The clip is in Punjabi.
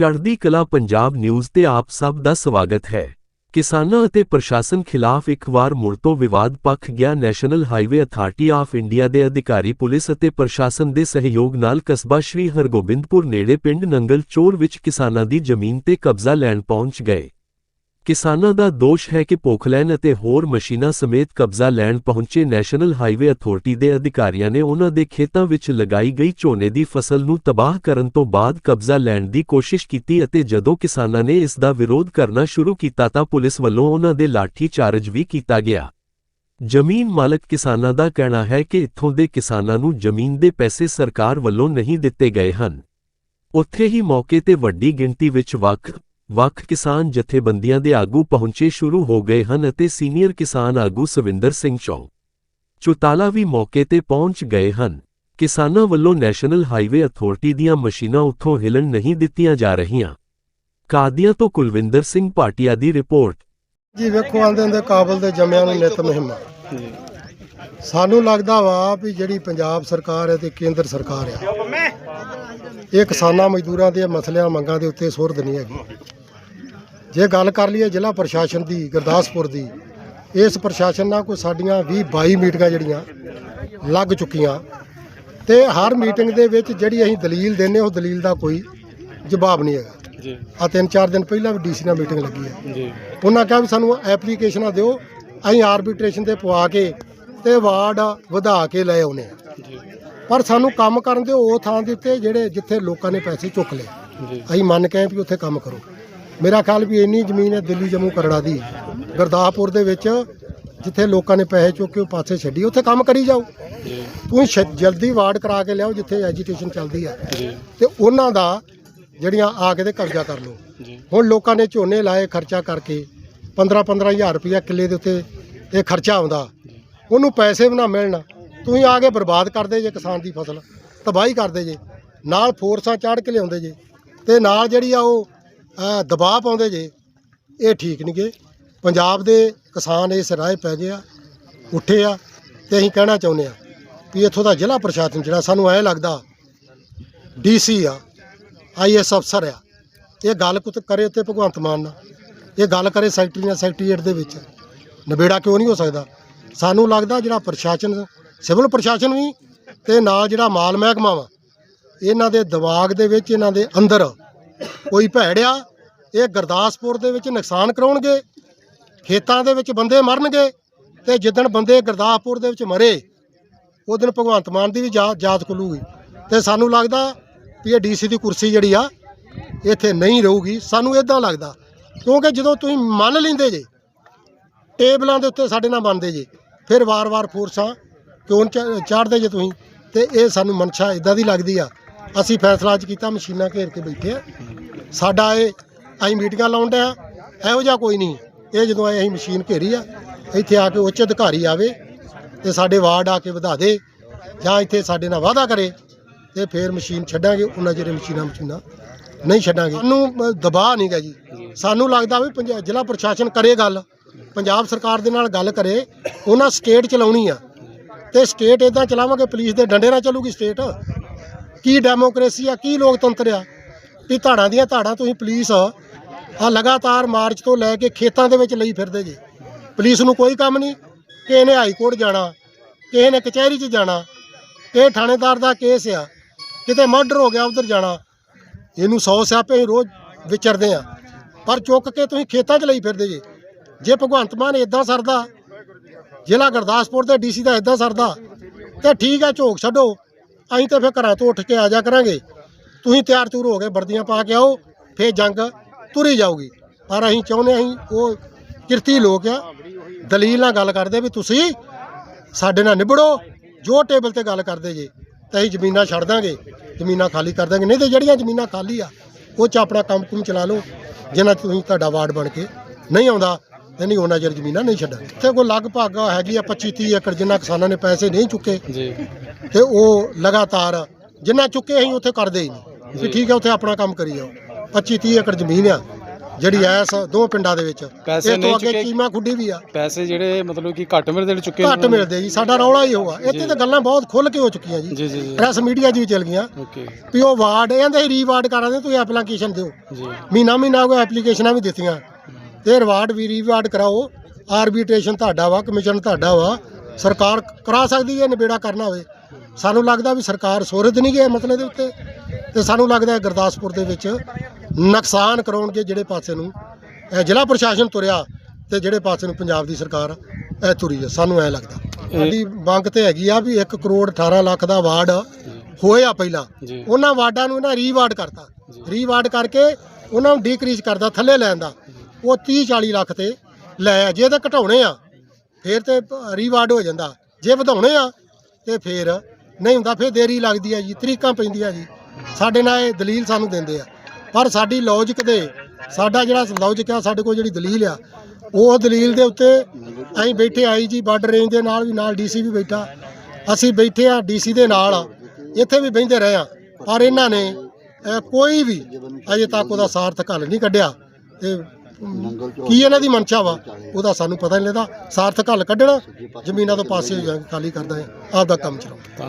ਚੜ੍ਹਦੀ ਕਲਾ ਪੰਜਾਬ ਨਿਊਜ਼ ਤੇ ਆਪ ਸਭ ਦਾ ਸਵਾਗਤ ਹੈ। ਕਿਸਾਨਾਂ ਅਤੇ ਪ੍ਰਸ਼ਾਸਨ ਖਿਲਾਫ ਇੱਕ ਵਾਰ ਮੁੜ ਤੋਂ ਵਿਵਾਦ ਪੱਖ ਗਿਆ National Highway Authority of India ਦੇ ਅਧਿਕਾਰੀ ਪੁਲਿਸ ਅਤੇ ਪ੍ਰਸ਼ਾਸਨ ਦੇ ਸਹਿਯੋਗ ਨਾਲ ਕਸਬਾ ਸ਼੍ਰੀ ਹਰਗੋਬਿੰਦਪੁਰ ਨੇੜੇ ਪਿੰਡ ਨੰਗਲ ਚੋਰ ਵਿੱਚ ਕਿਸਾਨਾਂ ਦੀ ਜ਼ਮੀਨ ਤੇ ਕਬਜ਼ਾ ਲੈਣ ਪਹੁੰਚ ਗਏ। ਕਿਸਾਨਾਂ ਦਾ ਦੋਸ਼ ਹੈ ਕਿ ਪੋਖਲੈਨ ਅਤੇ ਹੋਰ ਮਸ਼ੀਨਾਂ ਸਮੇਤ ਕਬਜ਼ਾ ਲੈਣ ਪਹੁੰਚੇ ਨੈਸ਼ਨਲ ਹਾਈਵੇ ਅਥਾਰਟੀ ਦੇ ਅਧਿਕਾਰੀਆਂ ਨੇ ਉਹਨਾਂ ਦੇ ਖੇਤਾਂ ਵਿੱਚ ਲਗਾਈ ਗਈ ਝੋਨੇ ਦੀ ਫਸਲ ਨੂੰ ਤਬਾਹ ਕਰਨ ਤੋਂ ਬਾਅਦ ਕਬਜ਼ਾ ਲੈਣ ਦੀ ਕੋਸ਼ਿਸ਼ ਕੀਤੀ ਅਤੇ ਜਦੋਂ ਕਿਸਾਨਾਂ ਨੇ ਇਸ ਦਾ ਵਿਰੋਧ ਕਰਨਾ ਸ਼ੁਰੂ ਕੀਤਾ ਤਾਂ ਪੁਲਿਸ ਵੱਲੋਂ ਉਹਨਾਂ ਦੇ ਲਾਠੀ ਚਾਰਜ ਵੀ ਕੀਤਾ ਗਿਆ। ਜ਼ਮੀਨ ਮਾਲਕ ਕਿਸਾਨਾਂ ਦਾ ਕਹਿਣਾ ਹੈ ਕਿ ਇੱਥੋਂ ਦੇ ਕਿਸਾਨਾਂ ਨੂੰ ਜ਼ਮੀਨ ਦੇ ਪੈਸੇ ਸਰਕਾਰ ਵੱਲੋਂ ਨਹੀਂ ਦਿੱਤੇ ਗਏ ਹਨ। ਉੱਥੇ ਹੀ ਮੌਕੇ ਤੇ ਵੱਡੀ ਗਿਣਤੀ ਵਿੱਚ ਵੱਖ ਵੱਖ ਕਿਸਾਨ ਜਥੇਬੰਦੀਆਂ ਦੇ ਆਗੂ ਪਹੁੰਚੇ ਸ਼ੁਰੂ ਹੋ ਗਏ ਹਨ ਅਤੇ ਸੀਨੀਅਰ ਕਿਸਾਨ ਆਗੂ ਸਵਿੰਦਰ ਸਿੰਘ ਚੌ ਚੁਤਾਲਾ ਵੀ ਮੌਕੇ ਤੇ ਪਹੁੰਚ ਗਏ ਹਨ। ਕਿਸਾਨਾਂ ਵੱਲੋਂ ਨੈਸ਼ਨਲ ਹਾਈਵੇ ਅਥਾਰਟੀ ਦੀਆਂ ਮਸ਼ੀਨਾਂ ਉੱਥੋਂ ਹਿਲਣ ਨਹੀਂ ਦਿੱਤੀਆਂ ਜਾ ਰਹੀਆਂ। ਕਾਦੀਆਂ ਤੋਂ ਕੁਲਵਿੰਦਰ ਸਿੰਘ ਭਾਟੀਆ ਦੀ ਰਿਪੋਰਟ। ਜੀ ਵੇਖੋ ਆਂਦੇ ਹੁੰਦੇ ਕਾਬਲ ਦੇ ਜੰਮਿਆਂ ਨੂੰ ਨਿਤ ਮਹਿਮਾ ਸਾਨੂੰ ਲੱਗਦਾ ਵਾ ਵੀ ਜਿਹੜੀ ਪੰਜਾਬ ਸਰਕਾਰ ਹੈ ਤੇ ਕੇਂਦਰ ਸਰਕਾਰ ਹੈ ਇਹ ਕਿਸਾਨਾਂ ਮਜ਼ਦੂਰਾਂ ਦੇ ਮਸਲਿਆਂ ਮੰਗਾਂ ਦੇ ਉੱਤੇ ਸੁਰਦ ਨਹੀਂ ਹੈਗੀ। ਜੇ ਗੱਲ ਕਰ ਲਈਏ ਜ਼ਿਲ੍ਹਾ ਪ੍ਰਸ਼ਾਸਨ ਦੀ ਗੁਰਦਾਸਪੁਰ ਦੀ ਇਸ ਪ੍ਰਸ਼ਾਸਨ ਨਾਲ ਕੋਈ ਸਾਡੀਆਂ 20 22 ਮੀਟਿੰਗਾਂ ਜਿਹੜੀਆਂ ਲੱਗ ਚੁੱਕੀਆਂ ਤੇ ਹਰ ਮੀਟਿੰਗ ਦੇ ਵਿੱਚ ਜਿਹੜੀ ਅਸੀਂ ਦਲੀਲ ਦਿੰਨੇ ਉਹ ਦਲੀਲ ਦਾ ਕੋਈ ਜਵਾਬ ਨਹੀਂ ਹੈਗਾ। ਜੀ। ਆ ਤਿੰਨ ਚਾਰ ਦਿਨ ਪਹਿਲਾਂ ਵੀ ਡੀਸੀ ਨਾਲ ਮੀਟਿੰਗ ਲੱਗੀ ਹੈ। ਜੀ। ਉਹਨਾਂ ਕਿਹਾ ਵੀ ਸਾਨੂੰ ਐਪਲੀਕੇਸ਼ਨਾਂ ਦਿਓ ਅਸੀਂ ਆਰਬਿਟ੍ਰੇਸ਼ਨ ਤੇ ਪਵਾ ਕੇ ਤੇ ਵਾਰਡ ਵਧਾ ਕੇ ਲੈ ਆਉਨੇ ਪਰ ਸਾਨੂੰ ਕੰਮ ਕਰਨ ਦਿਓ ਉਹ ਥਾਂ ਦੇ ਉੱਤੇ ਜਿਹੜੇ ਜਿੱਥੇ ਲੋਕਾਂ ਨੇ ਪੈਸੇ ਚੁੱਕ ਲਏ। ਅਸੀਂ ਮੰਨ ਕੇ ਆਏ ਵੀ ਉੱਥੇ ਕੰਮ ਕਰੋ। ਮੇਰਾ ਖਿਆਲ ਵੀ ਇੰਨੀ ਜ਼ਮੀਨ ਹੈ ਦਿੱਲੀ ਜੰਮੂ ਕਰੜਾ ਦੀ। ਗੁਰਦਾਸਪੁਰ ਦੇ ਵਿੱਚ ਜਿੱਥੇ ਲੋਕਾਂ ਨੇ ਪੈਸੇ ਚੁੱਕ ਕੇ ਉਹ ਪਾਸੇ ਛੱਡੀ ਉੱਥੇ ਕੰਮ ਕਰੀ ਜਾਓ। ਤੁਸੀਂ ਛ- ਜਲਦੀ ਵਾਰਡ ਕਰਾ ਕੇ ਲਿਆਓ ਜਿੱਥੇ ਐਜੀਟੇਸ਼ਨ ਚੱਲਦੀ ਹੈ। ਤੇ ਉਹਨਾਂ ਦਾ ਜਿਹੜੀਆਂ ਆ ਕੇ ਤੇ ਕਬਜ਼ਾ ਕਰ ਲਓ। ਹੁਣ ਲੋਕਾਂ ਨੇ ਝੋਨੇ ਲਾਏ ਖਰਚਾ ਕਰਕੇ 15 15000 ਰੁਪਇਆ ਕਿੱਲੇ ਦੇ ਉੱਤੇ ਇਹ ਖਰਚਾ ਆਉਂਦਾ। ਉਹਨੂੰ ਪੈਸੇ ਵੀ ਨਾ ਮਿਲਣ। ਤੁਸੀਂ ਆ ਕੇ ਬਰਬਾਦ ਕਰਦੇ ਜੇ ਕਿਸਾਨ ਦੀ ਫਸਲ ਤਬਾਹੀ ਕਰਦੇ ਜੇ। ਨਾਲ ਫੋਰਸਾਂ ਚਾੜ ਕੇ ਲਿਆਉਂਦੇ ਜੇ। ਤੇ ਨਾਲ ਜਿਹੜੀ ਆ ਉਹ ਦਬਾਅ ਪਾਉਂਦੇ ਜੇ, ਇਹ ਠੀਕ ਨਹੀਂ ਗੇ। ਪੰਜਾਬ ਦੇ ਕਿਸਾਨ ਇਸ ਰਾਹ ਪੈ ਗਏ ਆ, ਉੱਠੇ ਆ ਤੇ ਅਸੀਂ ਕਹਿਣਾ ਚਾਹੁੰਦੇ ਆ ਵੀ ਇੱਥੋਂ ਦਾ ਜ਼ਿਲ੍ਹਾ ਪ੍ਰਸ਼ਾਸਨ ਜਿਹੜਾ ਸਾਨੂੰ ਐ ਲੱਗਦਾ ਡੀਸੀ ਆ ਆਈਐਸ ਅਫਸਰ ਆ, ਇਹ ਗੱਲ ਕੁਤ ਕਰੇ ਉੱਤੇ ਭਗਵੰਤ ਮਾਨ ਨਾਲ, ਇਹ ਗੱਲ ਕਰੇ ਸੈਕਟਰੀ ਨਾਲ ਸੈਕਟਰੀਏਟ ਦੇ ਵਿੱਚ, ਨਿਬੇੜਾ ਕਿਉਂ ਨਹੀਂ ਹੋ ਸਕਦਾ? ਸਾਨੂੰ ਲੱਗਦਾ ਜਿਹੜਾ ਪ੍ਰਸ਼ਾਸਨ, ਸਿਵਲ ਪ੍ਰਸ਼ਾਸਨ ਵੀ ਤੇ ਨਾਲ ਜਿਹੜਾ ਮਾਲ ਮਹਿਕਮਾ ਵਾ, ਇਹਨਾਂ ਦੇ ਦਿਮਾਗ ਦੇ ਵਿੱਚ, ਇਹਨਾਂ ਦੇ ਅੰਦਰ ਕੋਈ ਭੈੜਿਆ, ਇਹ ਗੁਰਦਾਸਪੁਰ ਦੇ ਵਿੱਚ ਨੁਕਸਾਨ ਕਰਾਉਣਗੇ, ਖੇਤਾਂ ਦੇ ਵਿੱਚ ਬੰਦੇ ਮਰਨਗੇ ਤੇ ਜਿੱਦਣ ਬੰਦੇ ਗੁਰਦਾਸਪੁਰ ਦੇ ਵਿੱਚ ਮਰੇ ਉਹ ਦਿਨ ਭਗਵੰਤ ਮਾਨ ਦੀ ਵੀ ਜਾ- ਜਾਤ ਖੁੱਲੂਗੀ। ਤੇ ਸਾਨੂੰ ਲੱਗਦਾ ਵੀ ਇਹ ਡੀਸੀ ਦੀ ਕੁਰਸੀ ਜਿਹੜੀ ਆ, ਇੱਥੇ ਨਹੀਂ ਰਹੂਗੀ। ਸਾਨੂੰ ਇਦਾਂ ਲੱਗਦਾ, ਕਿਉਂਕਿ ਜਦੋਂ ਤੁਸੀਂ ਮੰਨ ਲੈਂਦੇ ਜੇ, ਟੇਬਲਾਂ ਦੇ ਉੱਤੇ ਸਾਡੇ ਨਾਲ ਬਣਦੇ ਜੇ, ਫਿਰ ਵਾਰ-ਵਾਰ ਫੋਰਸਾਂ ਕਿਉਂ ਚਾੜਦੇ ਜੇ ਤੁਸੀਂ? ਤੇ ਇਹ ਸਾਨੂੰ ਮਨਸ਼ਾ ਇਦਾਂ ਦੀ ਲੱਗਦੀ ਆ। ਅਸੀਂ ਫੈਸਲਾ ਅੱਜ ਕੀਤਾ, ਮਸ਼ੀਨਾਂ ਘੇਰ ਕੇ ਬੈਠੇ ਆ। ਸਾਡਾ ਇਹ ਅਸੀਂ ਮੀਟਿੰਗਾਂ ਲਾਉਣ ਡਿਆ ਇਹੋ ਜਿਹਾ ਕੋਈ ਨਹੀਂ। ਇਹ ਜਦੋਂ ਅਸੀਂ ਮਸ਼ੀਨ ਘੇਰੀ ਆ, ਇੱਥੇ ਆ ਕੇ ਉੱਚ ਅਧਿਕਾਰੀ ਆਵੇ ਤੇ ਸਾਡੇ ਵਾਰਡ ਆ ਕੇ ਵਧਾ ਦੇ ਜਾਂ ਇੱਥੇ ਸਾਡੇ ਨਾਲ ਵਾਅਦਾ ਕਰੇ ਤੇ ਫਿਰ ਮਸ਼ੀਨ ਛੱਡਾਂਗੇ, ਉਹਨਾਂ ਜਿਹੜੇ ਮਸ਼ੀਨਾਂ ਮਸ਼ੀਨਾਂ ਨਹੀਂ ਛੱਡਾਂਗੇ। ਸਾਨੂੰ ਦਬਾਅ ਨਹੀਂ ਗਾ ਜੀ। ਸਾਨੂੰ ਲੱਗਦਾ ਵੀ ਪੰਜ- ਜ਼ਿਲ੍ਹਾ ਪ੍ਰਸ਼ਾਸਨ ਕਰੇ ਗੱਲ, ਪੰਜਾਬ ਸਰਕਾਰ ਦੇ ਨਾਲ ਗੱਲ ਕਰੇ, ਉਹਨਾਂ ਸਟੇਟ ਚਲਾਉਣੀ ਆ। ਤੇ ਸਟੇਟ ਇਦਾਂ ਚਲਾਵਾਂਗੇ, ਪੁਲਿਸ ਦੇ ਡੰਡੇ ਨਾਲ ਚੱਲੂਗੀ ਸਟੇਟ। ਕੀ ਡੈਮੋਕ੍ਰੇਸੀ ਆ, ਕੀ ਲੋਕਤੰਤਰ ਆ ਵੀ ਧਾੜਾਂ ਦੀਆਂ ਧਾੜਾਂ ਤੁਸੀਂ ਪੁਲਿਸ ਆ ਲਗਾਤਾਰ ਮਾਰਚ ਤੋਂ ਲੈ ਕੇ ਖੇਤਾਂ ਦੇ ਵਿੱਚ ਲਈ ਫਿਰਦੇ ਜੀ। ਪੁਲਿਸ ਨੂੰ ਕੋਈ ਕੰਮ ਨਹੀਂ, ਕਿਸੇ ਨੇ ਹਾਈ ਕੋਰਟ ਜਾਣਾ, ਕਿਸੇ ਨੇ ਕਚਹਿਰੀ 'ਚ ਜਾਣਾ ਇਹ ਥਾਣੇਦਾਰ ਦਾ ਕੇਸ ਆ, ਕਿਤੇ ਮਰਡਰ ਹੋ ਗਿਆ ਉਧਰ ਜਾਣਾ, ਇਹਨੂੰ ਸੌ ਸਿਆਪੇ ਹੀ ਰੋਜ਼ ਵਿਚਰਦੇ ਆ ਪਰ ਚੁੱਕ ਕੇ ਤੁਸੀਂ ਖੇਤਾਂ 'ਚ ਲਈ ਫਿਰਦੇ ਜੇ। ਜੇ ਭਗਵੰਤ ਮਾਨ ਇਦਾਂ ਸਰਦਾ, ਜ਼ਿਲ੍ਹਾ ਗੁਰਦਾਸਪੁਰ ਦੇ ਡੀਸੀ ਦਾ ਇਦਾਂ ਸਰਦਾ, ਤੇ ਠੀਕ ਹੈ ਝੋਕ ਛੱਡੋ, ਅਸੀਂ ਤੇ ਫਿਰ ਘਰਾਂ ਤੋਂ ਉੱਠ ਕੇ ਆ ਜਾ ਕਰਾਂਗੇ। ਤੁਸੀਂ ਤਿਆਰ ਤੁਰ ਹੋ ਕੇ ਵਰਦੀਆਂ ਪਾ ਕੇ ਆਓ ਫੇਰ ਜੰਗ ਤੁਰੀ ਜਾਊਗੀ। ਪਰ ਅਸੀਂ ਚਾਹੁੰਦੇ ਅਸੀਂ ਉਹ ਕਿਰਤੀ ਲੋਕ ਆ ਦਲੀਲ ਨਾਲ ਗੱਲ ਕਰਦੇ ਵੀ ਤੁਸੀਂ ਸਾਡੇ ਨਾਲ ਨਿਬੜੋ ਜੋ ਟੇਬਲ ਤੇ ਗੱਲ ਕਰਦੇ ਜੇ ਤਾਂ ਅਸੀਂ ਜ਼ਮੀਨਾਂ ਛੱਡ ਦਾਂਗੇ ਜ਼ਮੀਨਾਂ ਖਾਲੀ ਕਰ ਦਾਂਗੇ। ਨਹੀਂ ਤੇ ਜਿਹੜੀਆਂ ਜ਼ਮੀਨਾਂ ਖਾਲੀ ਆ ਉਹ ਚ ਆਪਣਾ ਕੰਮ ਕੁਮ ਚਲਾ ਲਓ ਜਿਨ੍ਹਾਂ ਤੁਸੀਂ ਤੁਹਾਡਾ ਵਾਰਡ ਬਣ ਕੇ ਨਹੀਂ ਆਉਂਦਾ ਤੇ ਨਹੀਂ ਉਹਨਾਂ ਚਿਰ ਜ਼ਮੀਨਾਂ ਨਹੀਂ ਛੱਡਾਂਗੇ ਇੱਥੇ ਕੋਈ ਲਗਭਗ ਹੈਗੀ ਆ 25 30 ਏਕੜ ਜਿੰਨਾ ਕਿਸਾਨਾਂ ਨੇ ਪੈਸੇ ਨਹੀਂ ਚੁੱਕੇ ਜੀ। ਤੇ ਉਹ ਲਗਾਤਾਰ ਜਿੰਨਾ ਚੁੱਕੇ ਅਸੀਂ ਉੱਥੇ ਕਰਦੇ ਹੀ ਨਹੀਂ। ਵੀ ਠੀਕ ਹੈ ਉੱਥੇ ਆਪਣਾ ਕੰਮ ਕਰੀ ਜਾਓ 25 30 ਏਕੜ ਜ਼ਮੀਨ ਆ ਜਿਹੜੀ ਐਸ ਦੋ ਪਿੰਡਾਂ ਦੇ ਵਿੱਚ। ਪੈਸੇ ਇਹ ਨਹੀਂ ਤੋਂ ਅੱਗੇ ਚੁੱਕੇ? ਚੀਮਾ ਖੁੱਡੀ ਵੀ ਆ। ਪੈਸੇ ਜਿਹੜੇ ਮਤਲਬ ਕਿ ਘੱਟ ਮਿਲਦੇ ਨੇ ਚੁੱਕੇ ਘੱਟ ਮਿਲਦੇ ਜੀ ਸਾਡਾ ਰੌਲਾ ਹੀ ਹੋਆ ਇੱਥੇ ਤਾਂ ਗੱਲਾਂ ਬਹੁਤ ਖੁੱਲ ਕੇ ਹੋ ਚੁੱਕੀਆਂ ਜੀ। ਜੀ ਜੀ ਜੀ। ਪ੍ਰੈਸ ਮੀਡੀਆ 'ਚ ਵੀ ਚੱਲ ਗਈਆਂ। ਓਕੇ। ਵੀ ਉਹ ਵਾਰਡ ਕਹਿੰਦੇ ਰੀਵਾਰਡ ਕਰਾਂਦੇ ਤੁਸੀਂ ਐਪਲੀਕੇਸ਼ਨ ਦਿਓ। ਜੀ। ਮਹੀਨਾ ਮਹੀਨਾ ਕੋਈ ਐਪਲੀਕੇਸ਼ਨਾਂ ਵੀ ਦਿੱਤੀਆਂ। ਤੇ ਰਿਵਾਰਡ ਵੀ ਰੀਵਾਰਡ ਕਰਾਓ। ਆਰਬਿਟ੍ਰੇਸ਼ਨ ਤੁਹਾਡਾ ਵਾ ਕਮਿਸ਼ਨ ਤੁਹਾਡਾ ਵਾ। ਸਰਕਾਰ ਕਰਾ ਸਕਦੀ ਹੈ ਨਿਬੇੜਾ ਕਰਨਾ ਹੋਵੇ। ਸਾਨੂੰ ਲੱਗਦਾ ਵੀ ਸਰਕਾਰ ਸੋਰਦ ਨਹੀਂ ਗਿਆ ਮਸਲੇ ਦੇ ਉੱਤੇ। ਤੇ ਸਾਨੂੰ ਲੱਗਦਾ ਹੈ ਗੁਰਦਾਸਪੁਰ ਦੇ ਵਿੱਚ ਨੁਕਸਾਨ ਕਰਾਉਣਗੇ ਜਿਹੜੇ ਪਾਸੇ ਨੂੰ। ਇਹ ਜ਼ਿਲ੍ਹਾ ਪ੍ਰਸ਼ਾਸਨ ਤੁਰਿਆ ਤੇ ਜਿਹੜੇ ਪਾਸੇ ਨੂੰ ਪੰਜਾਬ ਦੀ ਸਰਕਾਰ ਇਹ ਤੁਰੀ ਹੈ। ਸਾਨੂੰ ਐ ਲੱਗਦਾ। ਸਾਡੀ ਮੰਗ ਤੇ ਹੈਗੀ ਆ ਵੀ 1 ਕਰੋੜ 18 ਲੱਖ ਦਾ ਵਾਰਡ ਹੋਇਆ ਪਹਿਲਾਂ। ਉਹਨਾਂ ਵਾਰਡਾਂ ਨੂੰ ਇਹਨਾਂ ਰੀਵਾਰਡ ਕਰਤਾ। ਰੀਵਾਰਡ ਕਰਕੇ ਉਹਨਾਂ ਨੂੰ ਡੀਕਰੀਜ਼ ਕਰਦਾ ਥੱਲੇ ਲੈਣ ਦਾ। ਉਹ 30 40 ਲੱਖ ਤੇ ਲੈ ਆ। ਜੇ ਤਾਂ ਘਟਾਉਣੇ ਆ ਫਿਰ ਤੇ ਰੀਵਾਰਡ ਹੋ ਜਾਂਦਾ। ਜੇ ਵਧਾਉਣੇ ਆ ਤੇ ਫਿਰ ਨਹੀਂ ਹੁੰਦਾ। ਫਿਰ ਦੇਰੀ ਲੱਗਦੀ ਆ ਜੀ ਤਰੀਕਾਂ ਪੈਂਦੀਆਂ ਜੀ। ਸਾਡੇ ਨਾਲ ਇਹ ਦਲੀਲ ਸਾਨੂੰ ਦਿੰਦੇ ਆ। ਪਰ ਸਾਡੀ ਲੌਜਿਕ ਦੇ, ਸਾਡਾ ਜਿਹੜਾ ਲੌਜਿਕ ਆ, ਸਾਡੇ ਕੋਲ ਜਿਹੜੀ ਦਲੀਲ ਆ, ਉਹ ਦਲੀਲ ਦੇ ਉੱਤੇ ਅਸੀਂ ਬੈਠੇ ਆਈ ਜੀ ਬਾਰਡਰ ਰੇਂਜ ਦੇ ਨਾਲ ਵੀ ਨਾਲ ਡੀਸੀ ਵੀ ਬੈਠਾ। ਅਸੀਂ ਬੈਠੇ ਆ ਡੀਸੀ ਦੇ ਨਾਲ, ਇੱਥੇ ਵੀ ਬਹਿੰਦੇ ਰਹੇ ਆ। ਪਰ ਇਹਨਾਂ ਨੇ ਕੋਈ ਵੀ ਅਜੇ ਤੱਕ ਉਹਦਾ ਸਾਰਥਕ ਹੱਲ ਨਹੀਂ ਕੱਢਿਆ। ਤੇ ਕੀ ਇਹਨਾਂ ਦੀ ਮਨਸ਼ਾ ਵਾ, ਉਹਦਾ ਸਾਨੂੰ ਪਤਾ ਨਹੀਂ ਲੱਗਦਾ। ਸਾਰਥਕ ਹੱਲ ਕੱਢਣਾ, ਜ਼ਮੀਨਾਂ ਤੋਂ ਪਾਸੇ ਹੋ ਖਾਲੀ ਕਰਦਾ ਹੈ। ਆਪਦਾ ਕੰਮ ਚਲਾਓ।